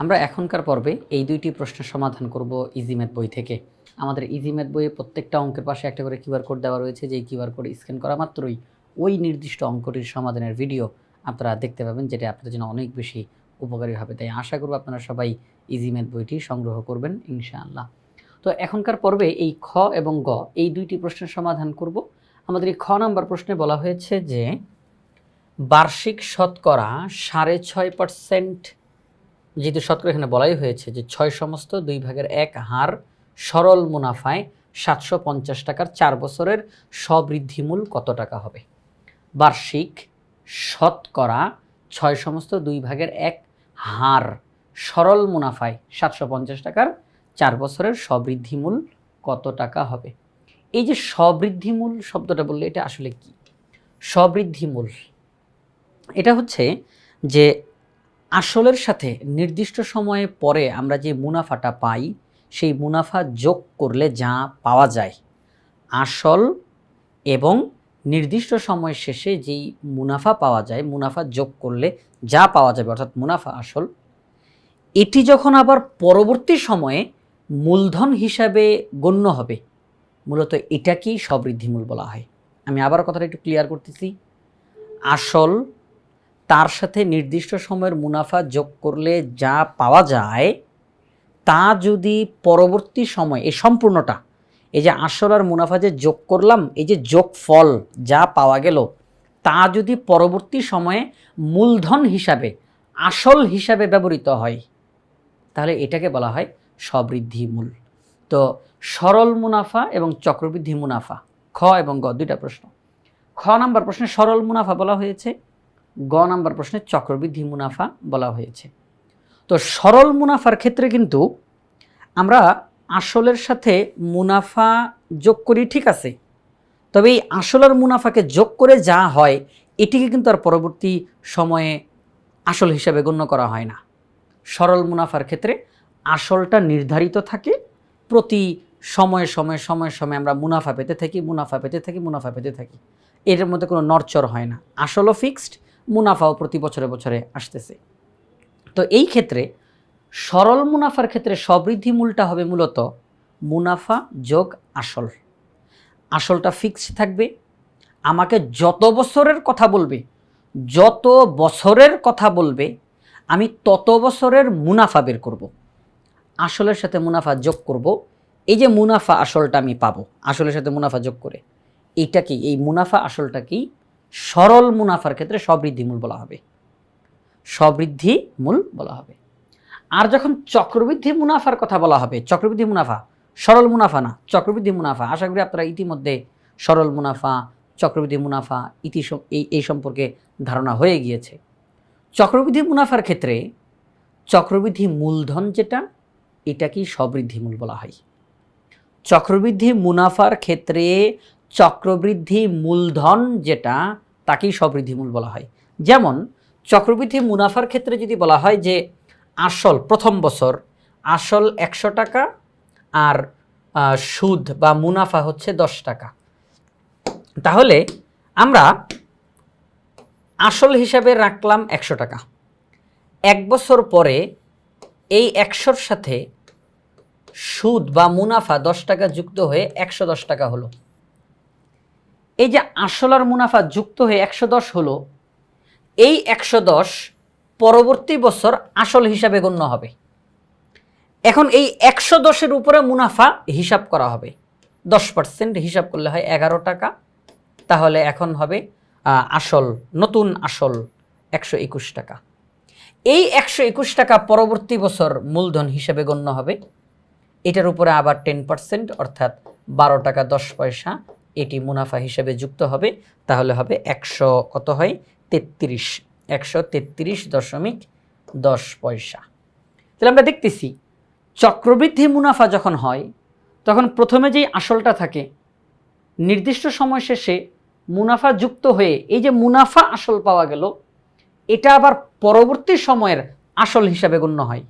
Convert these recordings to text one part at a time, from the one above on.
আমরা এখনকার পর্বে এই দুইটি প্রশ্নের সমাধান করব ইজিম্যাথ বই থেকে। আমাদের ইজিম্যাথ বইয়ে প্রত্যেকটা অঙ্কের পাশে একটা করে কিউআর কোড দেওয়া রয়েছে, যেই কিউআর কোড স্ক্যান করা মাত্রই ওই নির্দিষ্ট অঙ্কটির সমাধানের ভিডিও আপনারা দেখতে পাবেন, যেটা আপনাদের জন্য অনেক বেশি উপকারী হবে। তাই আশা করব আপনারা সবাই ইজিম্যাথ বইটি সংগ্রহ করবেন, ইনশাআল্লাহ। তো এখনকার পর্বে এই খ এবং গ, এই দুইটি প্রশ্নের সমাধান করব। আমাদের এই খ নাম্বার প্রশ্নে বলা হয়েছে যে, বার্ষিক শতকরা সাড়ে ছয় পার্সেন্ট যেহেতু শতকরা এখানে বলাই হয়েছে যে ছয় সমস্ত দুই ভাগের এক হার সরল মুনাফায় সাতশো পঞ্চাশ টাকার চার বছরের সবৃদ্ধিমূল কত টাকা হবে? বার্ষিক শতকরা ছয় সমস্ত দুই ভাগের এক হার সরল মুনাফায় সাতশো পঞ্চাশ টাকার চার বছরের সবৃদ্ধিমূল কত টাকা হবে? এই যে সবৃদ্ধিমূল শব্দটা বললে এটা আসলে কি? সবৃদ্ধিমূল এটা হচ্ছে যে আসলের সাথে নির্দিষ্ট সময়ে পরে আমরা যে মুনাফাটা পাই, সেই মুনাফা যোগ করলে যা পাওয়া যায়। আসল এবং নির্দিষ্ট সময় শেষে যেই মুনাফা পাওয়া যায়, মুনাফা যোগ করলে যা পাওয়া যাবে, অর্থাৎ মুনাফা আসল, এটি যখন আবার পরবর্তী সময়ে মূলধন হিসাবে গণ্য হবে, মূলত এটাকেই সবৃদ্ধিমূল বলা হয়। আমি আবার কথাটা একটু ক্লিয়ার করতেছি। আসল তার সাথে নির্দিষ্ট সময়ের মুনাফা যোগ করলে যা পাওয়া যায়, তা যদি পরবর্তী সময়, এই সম্পূর্ণটা, এই যে আসল আর মুনাফা যে যোগ করলাম, এই যে যোগ ফল যা পাওয়া গেল, তা যদি পরবর্তী সময়ে মূলধন হিসাবে, আসল হিসাবে ব্যবহৃত হয়, তাহলে এটাকে বলা হয় সবৃদ্ধি মূল। তো সরল মুনাফা এবং চক্রবৃদ্ধি মুনাফা, খ এবং গ, দুইটা প্রশ্ন। খ নাম্বার প্রশ্নে সরল মুনাফা বলা হয়েছে। গ নাম্বার প্রশ্নে চক্রবৃদ্ধি মুনাফা বলা হয়েছে। তো সরল মুনাফার ক্ষেত্রে কিন্তু আমরা আসলের সাথে মুনাফা যোগ করি ঠিক আছে। তবে এই আসলের মুনাফাকে যোগ করে যা হয়, এটিকে কিন্তু আর পরবর্তী সময়ে আসল হিসাবে গণ্য করা হয় না। সরল মুনাফার ক্ষেত্রে আসলটা নির্ধারিত থাকে, প্রতি সময়ে সময়ে সময়ে সময়ে আমরা মুনাফা পেতে থাকি, মুনাফা পেতে থাকি, মুনাফা পেতে থাকি। এর মধ্যে কোনো নরচর হয় না। আসলও ফিক্সড মুনাফাও প্রতি বছরে বছরে আসতেছে। তো এই ক্ষেত্রে সরল মুনাফার ক্ষেত্রে সবৃদ্ধি মূলটা হবে মূলত মুনাফা যোগ আসল। আসলটা ফিক্সড থাকবে। আমাকে যত বছরের কথা বলবে, যত বছরের কথা বলবে, আমি তত বছরের মুনাফা বের করব। আসলের সাথে মুনাফা যোগ করব। এই যে মুনাফা আসলটা আমি পাবো, আসলের সাথে মুনাফা যোগ করে। এইটা কি? এই মুনাফা আসলটা কি? সরল মুনাফার ক্ষেত্রে সবৃদ্ধিমূল বলা হবে। সবৃদ্ধি মূল বলা হবে। আর যখন চক্রবৃদ্ধি মুনাফার কথা বলা হবে, চক্রবৃদ্ধি মুনাফা সরল মুনাফা না, চক্রবৃদ্ধি মুনাফা আশা করি আপনারা ইতিমধ্যে সরল মুনাফা চক্রবৃদ্ধি মুনাফা ইতি এই এই সম্পর্কে ধারণা হয়ে গিয়েছে। চক্রবৃদ্ধি মুনাফার ক্ষেত্রে চক্রবৃদ্ধি মূলধন যেটা এটাকেই সবৃদ্ধিমূল বলা হয়? চক্রবৃদ্ধি মুনাফার ক্ষেত্রে চক্রবৃদ্ধি মূলধন যেটা তাকেই সবৃদ্ধিমূল বলা হয়। যেমন, চক্রবৃদ্ধি মুনাফার ক্ষেত্রে যদি বলা হয় যে, আসল, প্রথম বছর, আসল একশো টাকা আর সুদ বা মুনাফা হচ্ছে দশ টাকা। তাহলে আমরা আসল হিসাবে রাখলাম একশো টাকা। এক বছর পরে এই একশোর সাথে সুদ বা মুনাফা দশ টাকা যুক্ত হয়ে একশো দশ টাকা হলো। এই যে আসল আর মুনাফা যুক্ত হয়ে একশো দশ হলো, এই একশো দশ পরবর্তী বছর আসল হিসাবে গণ্য হবে। এখন এই একশো দশের উপরে মুনাফা হিসাব করা হবে। দশ পার্সেন্ট হিসাব করলে হয় এগারো টাকা, তাহলে এখন হবে আসল, নতুন আসল একশো একুশ টাকা। এই একশো একুশ টাকা পরবর্তী বছর মূলধন হিসেবে গণ্য হবে। এটার উপরে আবার টেন পার্সেন্ট, অর্থাৎ বারো টাকা দশ পয়সা এটি মুনাফা হিসেবে যুক্ত হবে, তাহলে হবে একশো কত হয়? তেত্রিশ। একশো তেত্রিশ দশমিক দশ পয়সা। তাহলে আমরা দেখতেছি, চক্রবৃদ্ধি মুনাফা যখন হয়, তখন প্রথমে যেই আসলটা থাকে, নির্দিষ্ট সময় শেষে মুনাফা যুক্ত হয়ে এই যে মুনাফা আসল পাওয়া গেল, এটা আবার পরবর্তী সময়ের আসল হিসাবে গণ্য হয়।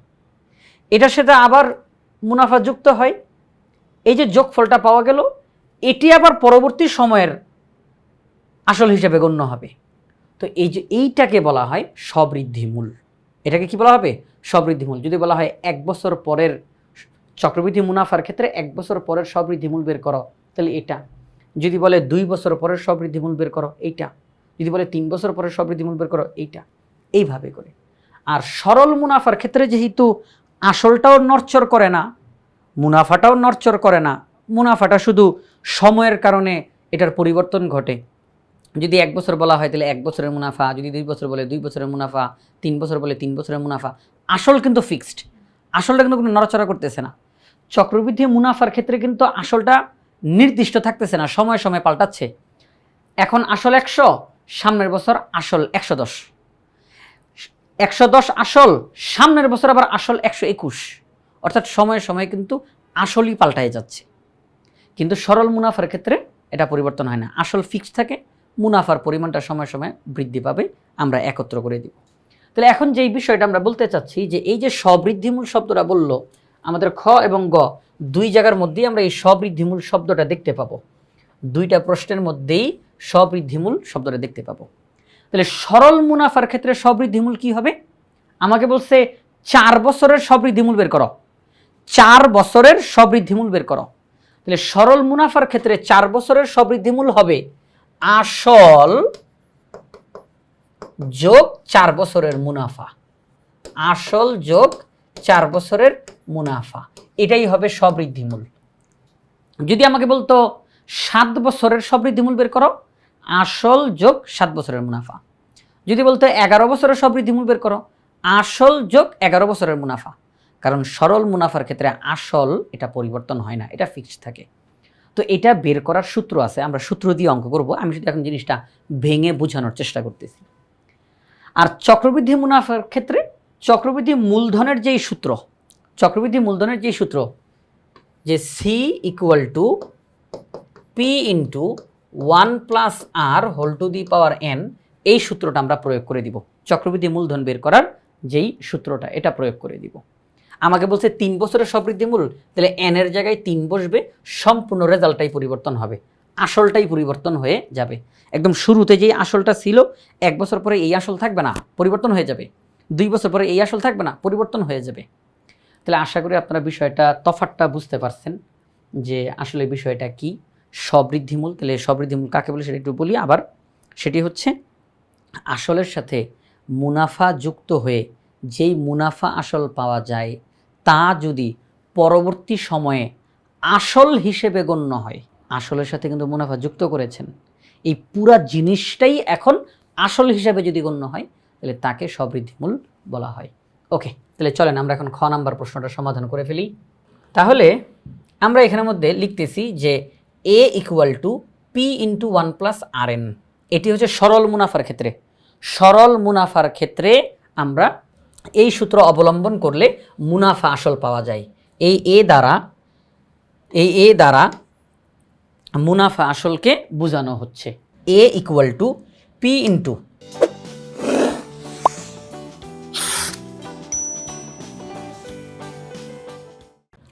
এটার সাথে আবার মুনাফা যুক্ত হয়, এই যে যোগফলটা পাওয়া গেল এটি আবার পরবর্তী সময়ের আসল হিসেবে গণ্য হবে। তো এই যে এইটাকে বলা হয় সবৃদ্ধিমূল এটাকে কি বলা হবে? সবৃদ্ধিমূল যদি বলা হয় এক বছর পরের চক্রবৃদ্ধি মুনাফার ক্ষেত্রে এক বছর পরের সবৃদ্ধিমূল বের করো, তাহলে এটা। যদি বলে দুই বছর পরের সবৃদ্ধিমূল বের করো, এইটা। যদি বলে তিন বছর পরের সবৃদ্ধিমূল বের করো, এইটা। এইভাবে করে। আর সরল মুনাফার ক্ষেত্রে যেহেতু আসলটাও নরচর করে না, মুনাফাটাও নরচর করে না, মুনাফাটা শুধু সময়ের কারণে এটার পরিবর্তন ঘটে। যদি এক বছর বলা হয় তাহলে এক বছরের মুনাফা, যদি দুই বছর বলে দুই বছরের মুনাফা, তিন বছর বলে তিন বছরের মুনাফা, আসল কিন্তু ফিক্সড। আসলটা কিন্তু কোনো নড়াচড়া করতেছে না। চক্রবৃদ্ধি মুনাফার ক্ষেত্রে কিন্তু আসলটা নির্দিষ্ট থাকতেছে না, সময় সময় পাল্টাচ্ছে। এখন আসল একশো, সামনের বছর আসল একশো দশ। একশো দশ আসল, সামনের বছর আবার আসল একশো একুশ। অর্থাৎ সময়ে সময়ে কিন্তু আসলই পাল্টায় যাচ্ছে। কিন্তু সরল মুনাফার ক্ষেত্রে এটা পরিবর্তন হয় না। আসল ফিক্সড থাকে, মুনাফার পরিমাণটা সময় সময় বৃদ্ধি পাবে, আমরা একত্র করে দিব। তাহলে এখন যেই বিষয়টা আমরা বলতে চাচ্ছি যে এই যে সবৃদ্ধিমূল শব্দটা বলল, আমাদের খ এবং গ, দুই জায়গার মধ্যেই আমরা এই সবৃদ্ধিমূল শব্দটা দেখতে পাবো। দুইটা প্রশ্নের মধ্যেই সবৃদ্ধিমূল শব্দটা দেখতে পাবো। তাহলে সরল মুনাফার ক্ষেত্রে সবৃদ্ধিমূল কি হবে? আমাকে বলছে, চার বছরের সবৃদ্ধিমূল বের করো। চার বছরের সবৃদ্ধিমূল বের করো। তাহলে সরল মুনাফার ক্ষেত্রে চার বছরের সবৃদ্ধিমূল হবে। আসল যোগ চার বছরের মুনাফা। আসল যোগ চার বছরের মুনাফা। এটাই হবে সবৃদ্ধিমূল। যদি আমাকে বলতো সাত বছরের সবৃদ্ধিমূল বের করো, আসল যোগ সাত বছরের মুনাফা। যদি বলতো এগারো বছরের সবৃদ্ধিমূল বের করো, আসল যোগ এগারো বছরের মুনাফা। কারণ সরল মুনাফার ক্ষেত্রে আসল এটা পরিবর্তন হয় না, এটা ফিক্সড থাকে। তো এটা বের করার সূত্র আছে, আমরা সূত্র দিয়ে অঙ্ক করব। আমি শুধু এখন জিনিসটা ভেঙে বোঝানোর চেষ্টা করতেছি। আর চক্রবৃদ্ধি মুনাফার ক্ষেত্রে চক্রবৃদ্ধি মূলধনের যেই সূত্র, চক্রবৃদ্ধি মূলধনের যেই সূত্র, যে C equal to P into one plus R whole to the power N এই সূত্রটা আমরা প্রয়োগ করে দিব। চক্রবৃদ্ধি মূলধন বের করার যেই সূত্রটা, এটা প্রয়োগ করে দিব। আমাকে বলছে তিন বছরের সবৃদ্ধি মূল, তাহলে এনের জায়গায় তিন বসবে, সম্পূর্ণ রেজাল্টটাই পরিবর্তন হবে, আসলটাই পরিবর্তন হয়ে যাবে। একদম শুরুতে যেই আসলটা ছিল, এক বছর পরে এই আসল থাকবে না, পরিবর্তন হয়ে যাবে। দুই বছর পরে এই আসল থাকবে না, পরিবর্তন হয়ে যাবে। তাহলে আশা করি আপনারা বিষয়টা তফাতটা বুঝতে পারছেন যে আসলে বিষয়টা কি সবৃদ্ধিমূল তাহলে সবৃদ্ধিমূল কাকে বলে সেটা একটু বলি আবার। সেটি হচ্ছে, আসলের সাথে মুনাফা যুক্ত হয়ে যেই মুনাফা আসল পাওয়া যায় তা যদি পরবর্তী সময়ে আসল হিসেবে গণ্য হয়, আসলের সাথে কিন্তু মুনাফা যুক্ত করেছেন, এই পুরা জিনিসটাই এখন আসল হিসাবে যদি গণ্য হয়, তাহলে তাকে সবৃদ্ধিমূল বলা হয়। ওকে তাহলে চলেন আমরা এখন খ নাম্বার প্রশ্নটা সমাধান করে ফেলি। তাহলে আমরা এখানের মধ্যে লিখতেছি যে A equal to P into one plus R N এটি হচ্ছে সরল মুনাফার ক্ষেত্রে। সরল মুনাফার ক্ষেত্রে আমরা এই সূত্র অবলম্বন করলে মুনাফা আসল পাওয়া যায়। এই এ দ্বারা, এই এ দ্বারা মুনাফা আসলকে বোঝানো হচ্ছে। A equal to P into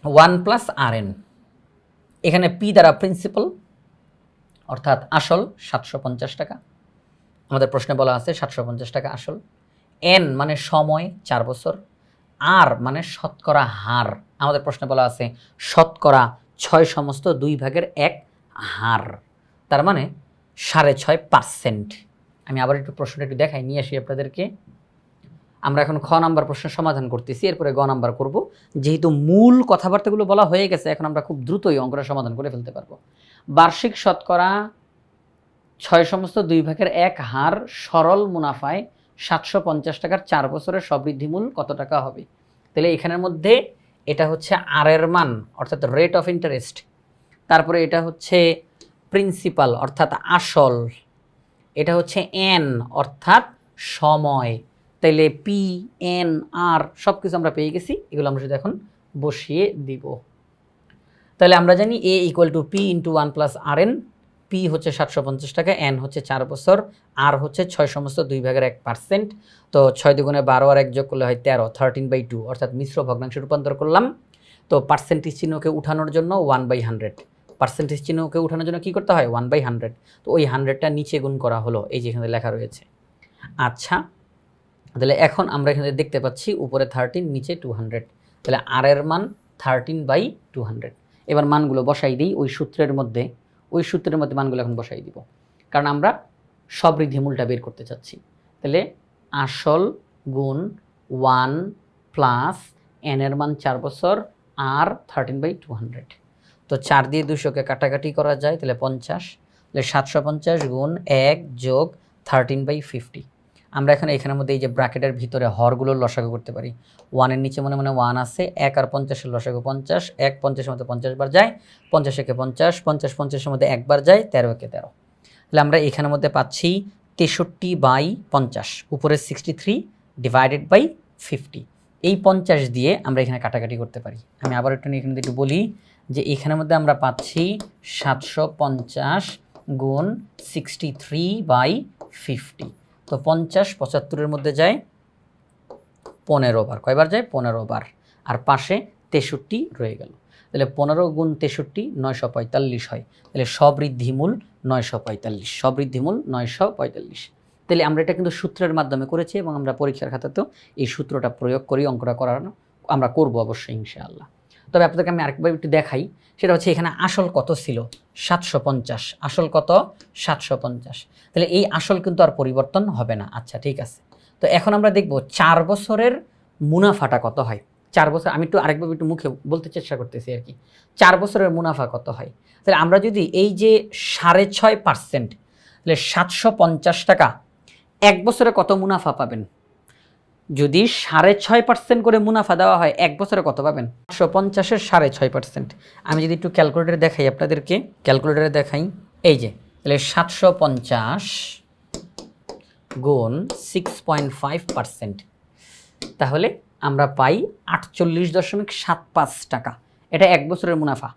one plus R N এখানে পি দ্বারা প্রিন্সিপাল অর্থাৎ আসল, সাতশো পঞ্চাশ টাকা। আমাদের প্রশ্নে বলা আছে সাতশো পঞ্চাশ টাকা আসল। এন মানে সময়, চার বছর। আর মানে শতকরা হার। আমাদের প্রশ্নে বলা আছে, শতকরা ছয় সমস্ত দুই ভাগের এক হার। তার মানে সাড়ে ছয় পার্সেন্ট আমি আবার একটু প্রশ্নটা একটু দেখাই, নিয়ে আসি আপনাদেরকে। আমরা এখন খ নাম্বার প্রশ্ন সমাধান করতেছি, এরপরে গ নাম্বার করব। যেহেতু মূল কথাবার্তাগুলো বলা হয়ে গেছে, এখন আমরা খুব দ্রুতই অঙ্কটা সমাধান করে ফেলতে পারব। বার্ষিক শতকরা ছয় সমস্ত দুই ভাগের এক হার সরল মুনাফায় সাতশো পঞ্চাশ টাকার চার বছরের সবৃদ্ধিমূল কত টাকা হবে? তাহলে এখানের মধ্যে এটা হচ্ছে আর এর মান, অর্থাৎ রেট অফ ইন্টারেস্ট তারপরে এটা হচ্ছে প্রিন্সিপাল অর্থাৎ আসল। এটা হচ্ছে এন অর্থাৎ সময়। তাইলে পি এন আর সব কিছু আমরা পেয়ে গেছি, এগুলো আমরা শুধু এখন বসিয়ে দিব। তাহলে আমরা জানি A equal to P into one plus r n P হচ্ছে সাতশো পঞ্চাশ টাকা এন হচ্ছে চার বছর আর হচ্ছে ছয় সমস্ত দুই ভাগের এক পার্সেন্ট তো ছয় দুগুণে বারো আর এক যোগ করলে হয় তেরো থার্টিন বাই টু অর্থাৎ মিশ্র ভগ্নাংশে রূপান্তর করলাম। তো পার্সেন্টেজ চিহ্নকে উঠানোর জন্য ওয়ান বাই হান্ড্রেড পার্সেন্টেজ চিহ্নকে উঠানোর জন্য কী করতে হয়? ওয়ান বাই হান্ড্রেড তো ওই হান্ড্রেডটা নিচে গুণ করা হলো, এই যে এখানে লেখা রয়েছে। আচ্ছা তাহলে এখন আমরা এখানে দেখতে পাচ্ছি উপরে থার্টিন নিচে টু হান্ড্রেড তাহলে আর এর মান থার্টিন বাই টু হান্ড্রেড এবার মানগুলো বসাই দিই ওই সূত্রের মধ্যে। ওই সূত্রের মধ্যে মানগুলো এখন বসাই দিব। কারণ আমরা সবৃদ্ধিমূলটা বের করতে চাচ্ছি। তাহলে আসল গুণ ওয়ান প্লাস এনের মান চার বছর আর থার্টিন বাই টু হান্ড্রেড তো চার দিয়ে দুশোকে কাটাকাটি করা যায়, তাহলে পঞ্চাশ। তাহলে সাতশো পঞ্চাশ গুণ এক যোগ থার্টিন বাই ফিফটি আমরা এখন এখানের মধ্যে এই যে ব্র্যাকেটের ভিতরে হরগুলোর লসাগু করতে পারি। ওয়ানের নিচে মনে মনে ওয়ান আছে, এক আর পঞ্চাশের লসাগু পঞ্চাশ, এক পঞ্চাশের মধ্যে পঞ্চাশ বার যায়, পঞ্চাশ একে পঞ্চাশ পঞ্চাশ পঞ্চাশের মধ্যে একবার যায়, তেরো একে তেরো। তাহলে আমরা এখানের মধ্যে পাচ্ছি তেষট্টি বাই পঞ্চাশ, উপরে sixty three divided by fifty এই পঞ্চাশ দিয়ে আমরা এখানে কাটাকাটি করতে পারি। আমি আবার একটু এখানে একটু বলি যে এখানের মধ্যে আমরা পাচ্ছি সাতশো পঞ্চাশ গুণ সিক্সটি থ্রি বাই ফিফটি তো পঞ্চাশ, পঁচাত্তরের মধ্যে যায় পনেরো বার। কয়বার যায়? পনেরো বার। আর পাশে তেষট্টি রয়ে গেল। তাহলে পনেরো গুণ তেষট্টি নয়শো পঁয়তাল্লিশ হয়। তাহলে সবৃদ্ধিমূল নয়শো পঁয়তাল্লিশ। সবৃদ্ধিমূল নয়শো পঁয়তাল্লিশ। তাহলে আমরা এটা কিন্তু সূত্রের মাধ্যমে করেছি এবং আমরা পরীক্ষার খাতাতেও এই সূত্রটা প্রয়োগ করি অঙ্কটা করানো আমরা করব অবশ্যই ইনশাআল্লাহ। তবে আপনাদেরকে আমি আরেকবার একটু দেখাই। সেটা হচ্ছে এখানে আসল কত ছিল? সাতশো পঞ্চাশ। আসল কত? সাতশো পঞ্চাশ। তাহলে এই আসল কিন্তু আর পরিবর্তন হবে না। আচ্ছা ঠিক আছে। তো এখন আমরা দেখব চার বছরের মুনাফাটা কত হয়? চার বছর আমি একটু আরেকবার একটু মুখে বলতে চেষ্টা করতেছি আর কি। চার বছরের মুনাফা কত হয়? তাহলে আমরা যদি এই যে সাড়ে ছয় পার্সেন্ট, তাহলে সাতশো পঞ্চাশ টাকা এক বছরে কত মুনাফা পাবেন? যদি সাড়ে ছয় পার্সেন্ট করে মুনাফা দেওয়া হয়, এক বছরে কত পাবেন? সাতশো পঞ্চাশের সাড়ে ছয় পার্সেন্ট আমি যদি একটু ক্যালকুলেটারে দেখাই আপনাদেরকে ক্যালকুলেটারে দেখাই। এই যে, তাহলে সাতশো পঞ্চাশ গুণ সিক্স পয়েন্ট ফাইভ পার্সেন্ট তাহলে আমরা পাই আটচল্লিশ দশমিক সাত পাঁচ টাকা। এটা এক বছরের মুনাফা।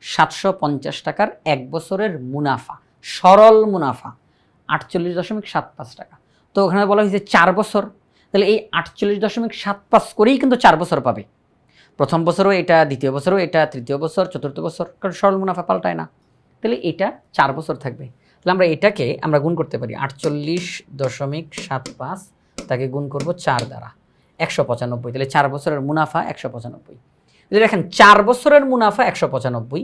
সাতশো পঞ্চাশ টাকার এক বছরের মুনাফা। সরল মুনাফা। আটচল্লিশ দশমিক সাত পাঁচ টাকা। তো ওখানে বলা হয়েছে চার বছর। তাহলে এই আটচল্লিশ দশমিক সাত পাঁচ করেই কিন্তু চার বছর পাবে। প্রথম বছরও এটা, দ্বিতীয় বছরও এটা, তৃতীয় বছর, চতুর্থ বছর, কারণ সরল মুনাফা পাল্টায় না। তাহলে এটা চার বছর থাকবে। তাহলে আমরা এটাকে আমরা গুণ করতে পারি। আটচল্লিশ দশমিক সাত পাঁচ, তাকে গুণ করব চার দ্বারা। একশো পঁচানব্বই, তাহলে চার বছরের মুনাফা একশো পঁচানব্বই। দেখেন চার বছরের মুনাফা একশো পঁচানব্বই,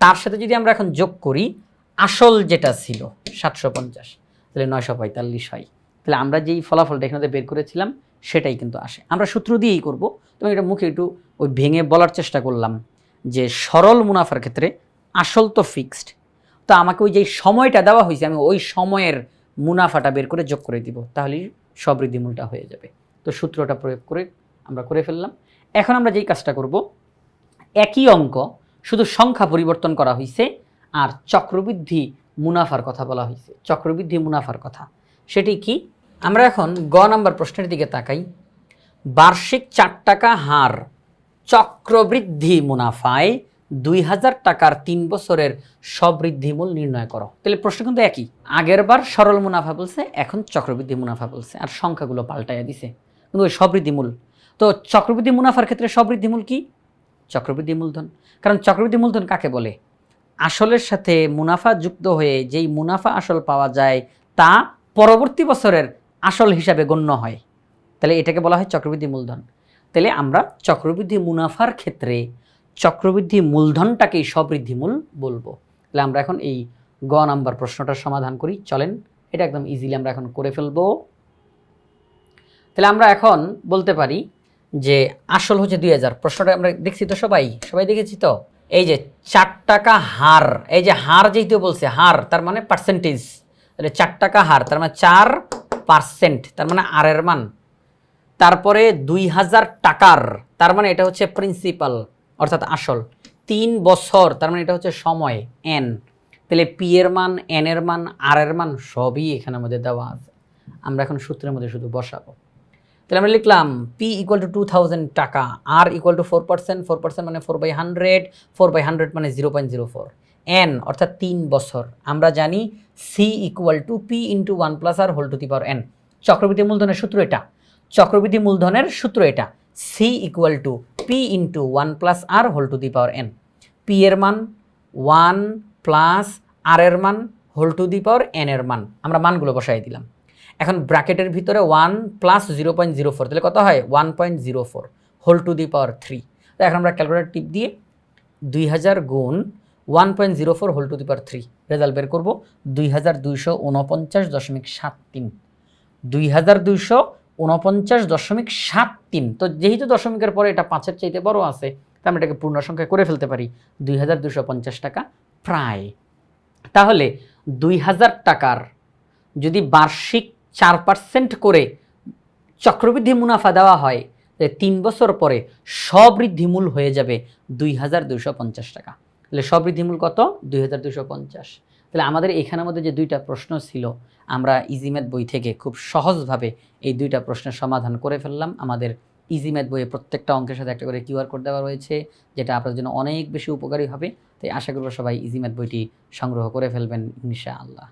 তার সাথে যদি আমরা এখন যোগ করি, আসল যেটা ছিল সাতশো পঞ্চাশ, তাহলে নয়শো পঁয়তাল্লিশ হয়। তাহলে আমরা যেই ফলাফলটা এখানে বের করেছিলাম, সেটাই কিন্তু আসে। আমরা সূত্র দিয়েই করব। তবে এটা মুখে একটু ওই ভেঙে বলার চেষ্টা করলাম যে সরল মুনাফার ক্ষেত্রে আসল তো ফিক্সড তো আমাকে ওই যে সময়টা দেওয়া হয়েছে, আমি ওই সময়ের মুনাফাটা বের করে যোগ করে দিব, তাহলেই সবৃদ্ধিমূলটা হয়ে যাবে। তো সূত্রটা প্রয়োগ করে আমরা করে ফেললাম। এখন আমরা যেই কাজটা করব, একই অঙ্ক, শুধু সংখ্যা পরিবর্তন করা হয়েছে আর চক্রবৃদ্ধি মুনাফার কথা বলা হয়েছে চক্রবৃদ্ধি মুনাফার কথা। সেটি কি? আমরা এখন গ নাম্বার প্রশ্নের দিকে তাকাই। বার্ষিক চার টাকা হার চক্রবৃদ্ধি মুনাফায় দুই হাজার টাকার তিন বছরের সবৃদ্ধিমূল নির্ণয় করো। তাহলে প্রশ্ন কিন্তু একই। আগের বার সরল মুনাফা বলছে, এখন চক্রবৃদ্ধি মুনাফা বলছে, আর সংখ্যাগুলো পাল্টাইয়া দিছে। কিন্তু ওই সবৃদ্ধিমূল তো চক্রবৃদ্ধি মুনাফার ক্ষেত্রে সবৃদ্ধিমূল কি? চক্রবৃদ্ধি মূলধন। কারণ চক্রবৃদ্ধি মূলধন কাকে বলে? আসলের সাথে মুনাফা যুক্ত হয়ে যেই মুনাফা আসল পাওয়া যায় তা পরবর্তী বছরের আসল হিসাবে গণ্য হয়। তাহলে এটাকে বলা হয় চক্রবৃদ্ধি মূলধন। তাহলে আমরা চক্রবৃদ্ধি মুনাফার ক্ষেত্রে চক্রবৃদ্ধি মূলধনটাকেই সবৃদ্ধিমূল বলব। তাহলে আমরা এখন এই গ নাম্বার প্রশ্নটার সমাধান করি। চলেন, এটা একদম ইজিলি আমরা এখন করে ফেলব। তাহলে আমরা এখন বলতে পারি যে আসল হচ্ছে দুই হাজার। প্রশ্নটা আমরা দেখছি তো সবাই? সবাই দেখেছি তো? এই যে চার টাকা হার, এই যে হার যেহেতু বলছে, হার তার মানে পার্সেন্টেজ তাহলে চার টাকা হার, তার মানে চার পার্সেন্ট, তার মানে আর এর মান। তারপরে দুই হাজার টাকার, তার মানে এটা হচ্ছে প্রিন্সিপাল অর্থাৎ আসল। তিন বছর, তার মানে এটা হচ্ছে সময় এন তাহলে পি এর মান এন এর মান আর এর মান সবই এখানের মধ্যে দেওয়া আছে। আমরা এখন সূত্রের মধ্যে শুধু বসাবো। তাহলে আমরা লিখলাম P equal to two thousand টাকা r equal to four percent four percent মানে four by hundred four by hundred মানে zero point zero four n অর্থাৎ তিন বছর। আমরা জানি C equal to P into one plus r whole to the power n চক্রবৃদ্ধি মূলধনের সূত্র এটা। চক্রবৃদ্ধি মূলধনের সূত্র এটা। C equal to P into one plus r whole to the power n P এর মান ওয়ান প্লাস আর এর মান whole to the power n এর মান। আমরা মানগুলো বসাই দিলাম। এখন ব্র্যাকেটের ভিতরে one plus zero point zero four তাহলে কত হয়? One point zero four whole to the power three তো এখন আমরা ক্যালকুলেটার টিপ দিয়ে দুই হাজার গুণ one point zero four whole to the power three result বের করব দুই হাজার দুইশো উনপঞ্চাশ দশমিক সাত তিন। দুই হাজার দুইশো উনপঞ্চাশ দশমিক সাত তিন। তো যেহেতু দশমিকের পরে এটা পাঁচের চাইতে বড় আছে, তা আমরা এটাকে পূর্ণ সংখ্যা করে ফেলতে পারি। দুই হাজার দুশো পঞ্চাশ টাকা প্রায়। তাহলে দুই হাজার টাকার যদি বার্ষিক চার পার্সেন্ট করে চক্রবৃদ্ধি মুনাফা দেওয়া হয় তিন বছর পরে সবৃদ্ধিমূল হয়ে যাবে দুই হাজার দুশো পঞ্চাশ টাকা। তাহলে সবৃদ্ধিমূল কত? দুই হাজার দুশো পঞ্চাশ। তাহলে আমাদের এখানের মধ্যে যে দুইটা প্রশ্ন ছিল, আমরা ইজিম্যাথ বই থেকে খুব সহজভাবে এই দুইটা প্রশ্নের সমাধান করে ফেললাম। আমাদের ইজিম্যাথ বইয়ে প্রত্যেকটা অঙ্কের সাথে একটা করে কিউআর কোড দেওয়া রয়েছে, যেটা আপনার জন্য অনেক বেশি উপকারী হবে। তাই আশা করব সবাই ইজিম্যাথ বইটি সংগ্রহ করে ফেলবেন, ইনশাআল্লাহ।